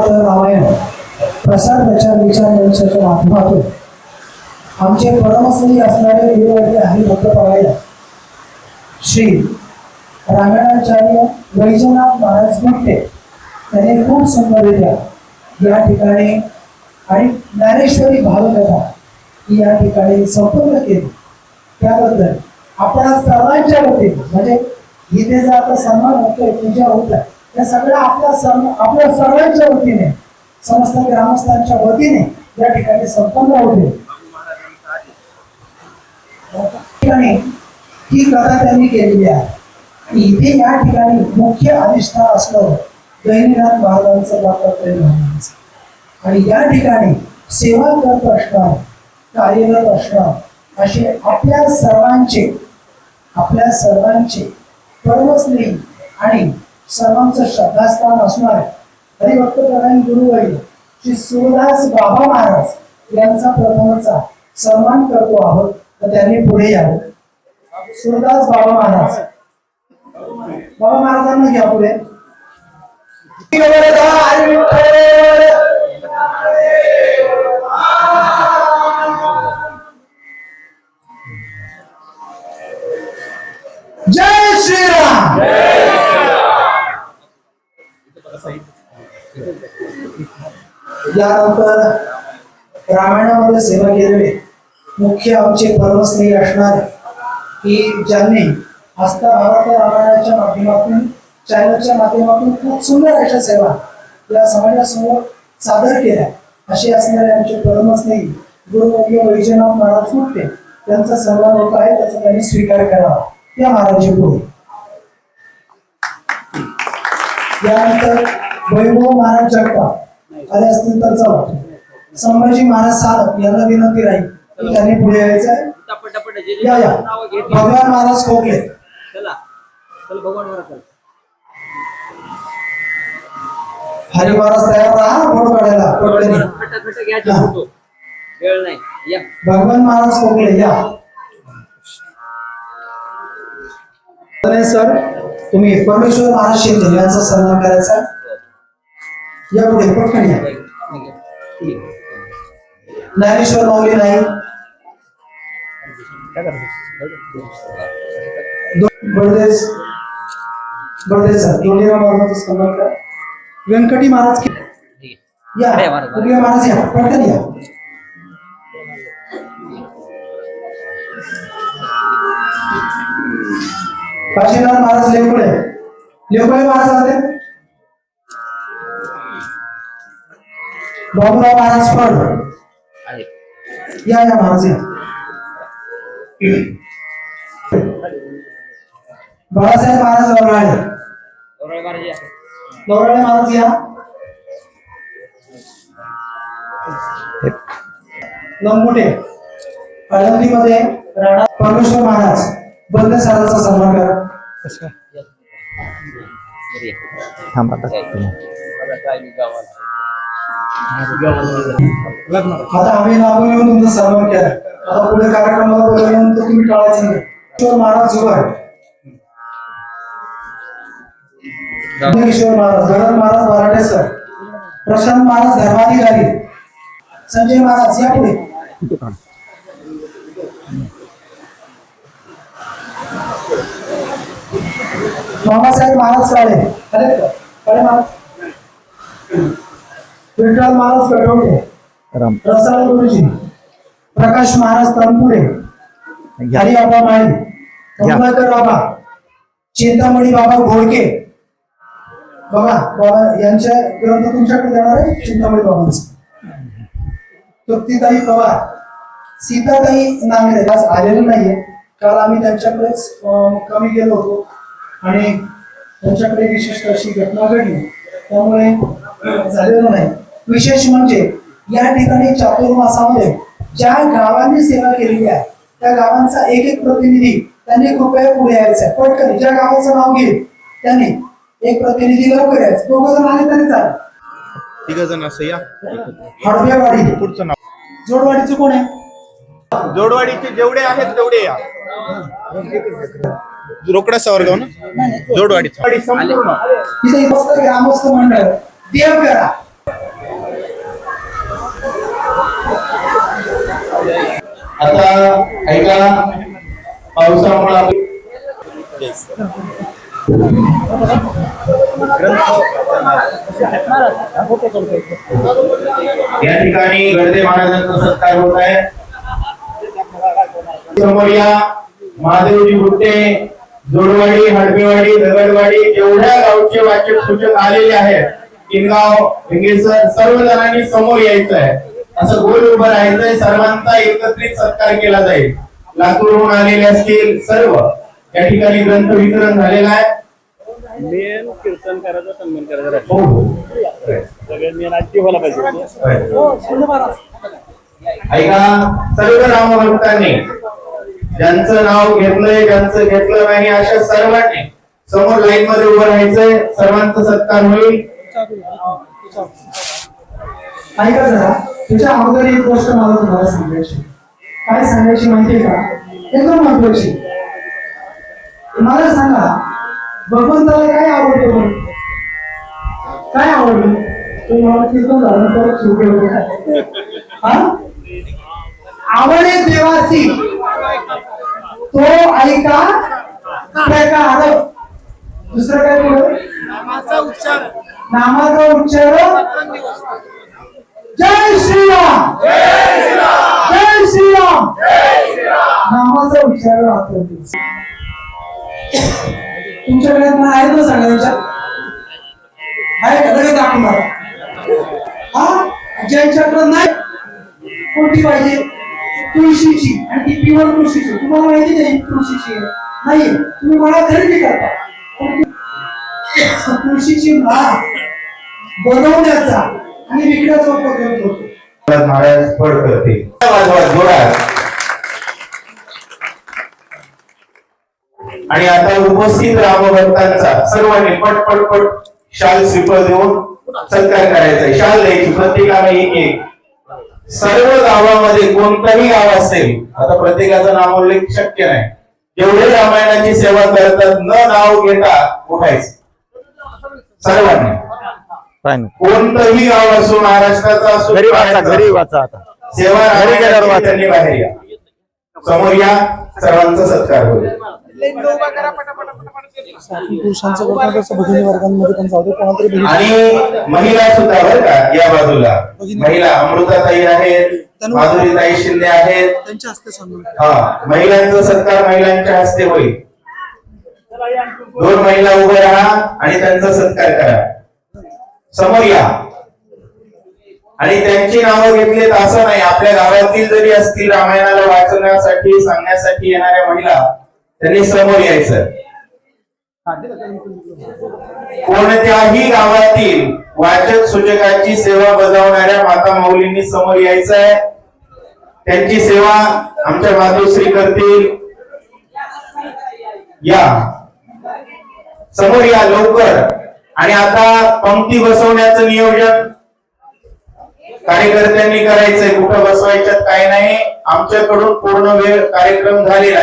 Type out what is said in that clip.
रामायण प्रसाद प्रचार विचार मंचाच्या माध्यमातून आमचे परमस्त्री असणारे गुरुवर्य हरिभक्त परायण श्री रामायणाचार्य वैजनाथ महाराज मोठे त्यांनी खूप सुंदररित्या या ठिकाणी आणि ज्ञानेश्वरी भावकथा ही या ठिकाणी संपूर्ण केली. त्याबद्दल आपल्या सर्वांच्या वतीने म्हणजे गीतेचा आता सन्मान होतोय पूजा होत आहे या सगळ्या आपल्या सर्व आपल्या सर्वांच्या वतीने समस्त ग्रामस्थांच्या वतीने या ठिकाणी संपन्न होते. ठिकाणी ही कथा त्यांनी केलेली आहे. इथे या ठिकाणी मुख्य अधिष्ठान असलं गहिनीनाथ महाराजांचं दत्तात्रय महाराजांचं आणि या ठिकाणी सेवा करत असणार कार्यरत असणार असे आपल्या सर्वांचे आपल्या सर्वांचे परमस्नेही आणि सर्वांचं श्रद्धास्थान असणार हरिभक्त प्रधान गुरुवारी श्री सूरदास बाबा महाराज यांचा प्रथमचा सन्मान करतो आहोत तर त्यांनी पुढे यावं. सुरदास बाबा महाराज. बाबा महाराजांना घ्या पुढे. जय श्रीराम. यानंतर रामायणामध्ये सेवा केलेले मुख्य आमचे परमस्नेही असणारे की ज्यांनी हस्ता भारत रामायणाच्या माध्यमातून चॅनलच्या माध्यमातून खूप सुंदर अशा सेवा या समाजासमोर सादर केल्या. असे असणारे आमचे परमस्नेही गुरुवर्य वैजनाथ महाराज फुटते त्यांचा सन्मान होत आहे त्याचा त्यांनी स्वीकार करावा. त्या महाराजी पुढे. यानंतर वैभव महाराज जगताप आले असतील तर चला. संभाजी महाराज साधक यांना विनंती राहील त्यांनी पुढे यायचं आहे. या भगवान महाराज खोकले. चला. चल भगवान वर चल. हरी महाराज तयार राहा फोटो काढायला. फटा वेळ नाही. या. भगवान महाराज खोकले या. सर तुम्ही परमेश्वर महाराज शिंदे यांचा सन्मान करायचा. या पुढे पटकन या. ज्ञानेश्वर माऊली नाही. बळदेस बळदेस सर जोडीराव महाराजांचा सन्मान करा. व्यंकटी महाराज या महाराज या पटकन या. काशीनाथ महाराज लेकुळे लेकुळे महाराज आले? बाबूराव महाराज फड आहे. या या महाराज या. बाळासाहेब महाराज या. गौराळे महाराज या. लंबुटे आळंदीमध्ये राणा परमेश्वर महाराज. बंद सरांचा सन्मान करा. थांब आता आम्ही लागून येऊन तुमचा सन्मान केला. आता पुढे कार्यक्रमाला तुम्ही टाळायचं नाही. महाराज जुगार किशोर महाराज. गगन महाराज मराठेसर प्रशांत महाराज धर्माधिकारी. संजय महाराज या पुढे. मामासाहेब महाराज काळे. काळे महाराज. विठ्ठल महाराज कटवटे राम. रसाळ गुरुजी प्रकाश महाराज तनपुरे. हरी बाबा माळी कमलाकर बाबा चिंतामणी बाबा घोडके. बघा बाबा यांच्या ग्रंथ तुमच्याकडे देणार आहे चिंतामणी बाबांचा. तृप्तीताई पवार सीताताई नांगरे आज आलेले नाहीये. काल आम्ही त्यांच्याकडेच कमी गेलो होतो. आणि त्यांच्याकडे विशिष्ट अशी घटना घडली. त्यामुळे झालेलं नाही. विशेष म्हणजे या ठिकाणी चातुर्मासामध्ये ज्या गावांनी सेवा केलेली आहे त्या गावांचा एक एक प्रतिनिधी त्यांनी कृपया पुढे यायचा पटकन ज्या गावाचं नाव घेईल त्यांनी एक प्रतिनिधी लवकर यायचं. दोघं जण आले तरी चालेल. तिघ जण असं या. हडवेवाडी पुढचं नाव. जोडवाडीचं कोण आहे? जोडवाडीचे जेवढे आहेत तेवढे या. रोकडा सवर्गाव ना जोडवाडी संपूर्ण ग्रामस्थ मंडळ. देव करा आता ऐका पावसामुळे या ठिकाणी गर्दे महाराजांचा सत्कार होत आहे. समोर या महादेवजी गुट्टे जोडवाडी हडपेवाडी दगडवाडी जेवढ्या गावचे वाचक सूचक आलेले आहेत. किनगाव भिंगेसर सर्व जणांनी समोर यायचं आहे. असं गोल उभं राहायचंय सर्वांचा एकत्रित सत्कार केला जाईल. लातूरहून आलेले असतील सर्व. या ठिकाणी ग्रंथ वितरण झालेला आहे. मेन कीर्तनकाराचा सन्मान करायचा. हो हो. सगळ्यात मेन आजची व्हायला पाहिजे ऐका सर्व रामभक्तांनी ज्यांचं नाव घेतलंय ज्यांचं घेतलं नाही अशा सर्वांनी समोर लाईन मध्ये उभं राहायचंय. सर्वांचा सत्कार होईल. ऐका जरा त्याच्या अगोदर एक गोष्ट मला तुम्हाला सांगायची काय सांगायची माहितीये का? एकदम महत्वाची मला सांगा भगवंताला काय आवडतं? काय आवडतं? तुम्ही मला कीर्तन झालं परत सुरू केलं काय? हा? आवडे देवासी तो ऐका प्रकार. दुसरं काय पुढं नामाचा उच्चार. जय श्रीराम! जय श्रीराम! नामाचा उच्चार राहतो तुमच्याकडे पण आहेत ना सगळ्यांच्या? आहे का? लगेच दाखवून बघा. हा? ज्यांच्याकडे नाही कोणती पाहिजे? तुळशीची. आणि ती पिवळ तुळशीची. तुम्हाला माहिती नाही तुळशीची आहे. नाहीये तुम्ही मला खरेदी करता. पण ती तुळशीची माळ बनवण्याचा आणि विकण्याचा उपक्रम करतो करते आणि आता उपस्थित रामभक्तांचा सर्वांनी पट पट पट शाल स्वीपर देऊन सत्कार करायचा शाल द्यायची प्रत्येकाला एक एक. सर्व गावामध्ये कोणताही गाव असेल आता प्रत्येकाचं उल्लेख शक्य नाही. जेवढे रामायणाची सेवा करतात न नाव घेता उठायचं. सर्वांनी. नाही. कोणतंही गाव असो महाराष्ट्राचा असो घरी वाचा घरी आता. सेवा घरी गेल्यावर वाचा. त्यांनी बाहेर या. समोर या सर्वांचा सत्कार होईल पुरुषांचं बघा कसं भगिनी वर्गांमध्ये पण जाऊ दे कोणाला तरी भगिनी आणि महिला सुद्धा बरं का या बाजूला. महिला अमृताताई आहेत माधुरीताई शिंदे आहेत. त्यांच्या हस्ते सन्मान हा महिलांचा सत्कार महिलांच्या हस्ते होईल. दोन महिला उभे राहा आणि त्यांचा सत्कार करा. समोर या. आणि त्यांची नावं घेतलीत असं नाही. आपल्या गावातील जरी असतील रामायणाला वाचण्यासाठी सांगण्यासाठी येणाऱ्या महिला त्यांनी समोर यायचं. कोणत्याही गावातील वाचक सूचकाची सेवा बजावणाऱ्या माता माऊलींनी समोर यायचं आहे त्यांची सेवा आमच्या मातोश्री करतील. या. समोर या लवकर. आणि आता पंक्ती बसवण्याचं नियोजन कार्यकर्त्यांनी करायचंय. कुठं बसवायच्यात काय नाही. आमच्याकडून पूर्ण वेळ कार्यक्रम झालेला आहे.